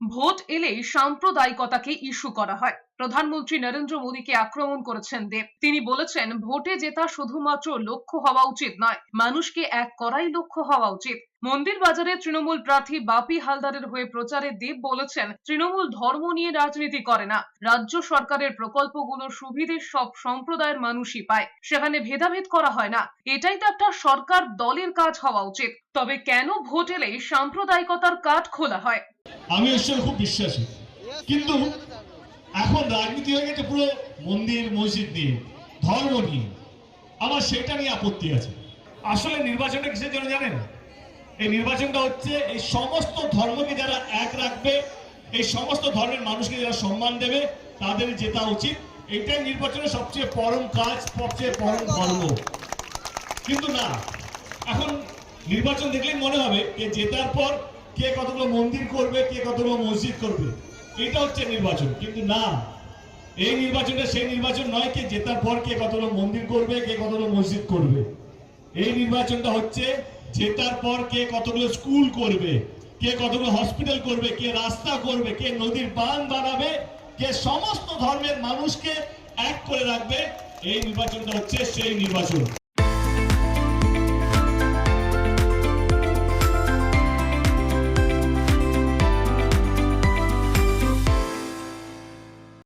Vote এলেই সাম্প্রদায়িকতাকে issue করা হয়। প্রধানমন্ত্রী নরেন্দ্র মোদীকে আক্রমণ করেছেন দেব। তিনি বলেছেন, ভোটে জেতা শুধুমাত্র লক্ষ্য হওয়া উচিত নয়, মানুষকে এক করাই লক্ষ্য হওয়া উচিত। মন্দির বাজারে তৃণমূল প্রার্থী বাপি হালদারের হয়ে প্রচারে দেব বলেছেন, তৃণমূল ধর্ম নিয়ে রাজনীতি করে না। রাজ্য সরকারের প্রকল্পগুলোর সুবিধে সব সম্প্রদায়ের মানুষই পায়। সেখানে ভেদাভেদ করা হয় না। এটাই তো একটা সরকার দলের কাজ হওয়া উচিত। তবে কেন ভোট এলেই সাম্প্রদায়িকতার কাঠ খোলা হয়? আমি ঈশ্বরে খুব বিশ্বাসী। কিন্তু এখন রাজনীতি হয়ে গেছে পুরো মন্দির, মসজিদ নিয়ে, ধর্ম নিয়ে। আমার সেটা নিয়ে আপত্তি আছে। আসলে নির্বাচনটা কিসের জন্য জানেন? এই নির্বাচনটা হচ্ছে এই সমস্ত ধর্মকে যারা এক রাখবে, এই সমস্ত ধর্মের মানুষকে যারা সম্মান দেবে, তাদের জেতা উচিত। এটাই নির্বাচনের সবচেয়ে পরম কাজ, সবচেয়ে পরম ধর্ম। কিন্তু না, এখন নির্বাচন দেখলেই মনে হবে যে জেতার পর কে কতগুলো মন্দির করবে, কে কতগুলো মসজিদ করবে। এটা হচ্ছে নির্বাচন। কিন্তু না, এই নির্বাচনটা সেই নির্বাচন নয় কে, জেতার পর কে কতগুলো মন্দির করবে, কে কতগুলো মসজিদ করবে। এই নির্বাচনটা হচ্ছে জেতার পর কে কতগুলো স্কুল করবে, কে কতগুলো হসপিটাল করবে, কে রাস্তা করবে, কে নদীর বাঁধ বানাবে, কে সমস্ত ধর্মের মানুষকে এক করে রাখবে। এই নির্বাচনটা হচ্ছে সেই নির্বাচন।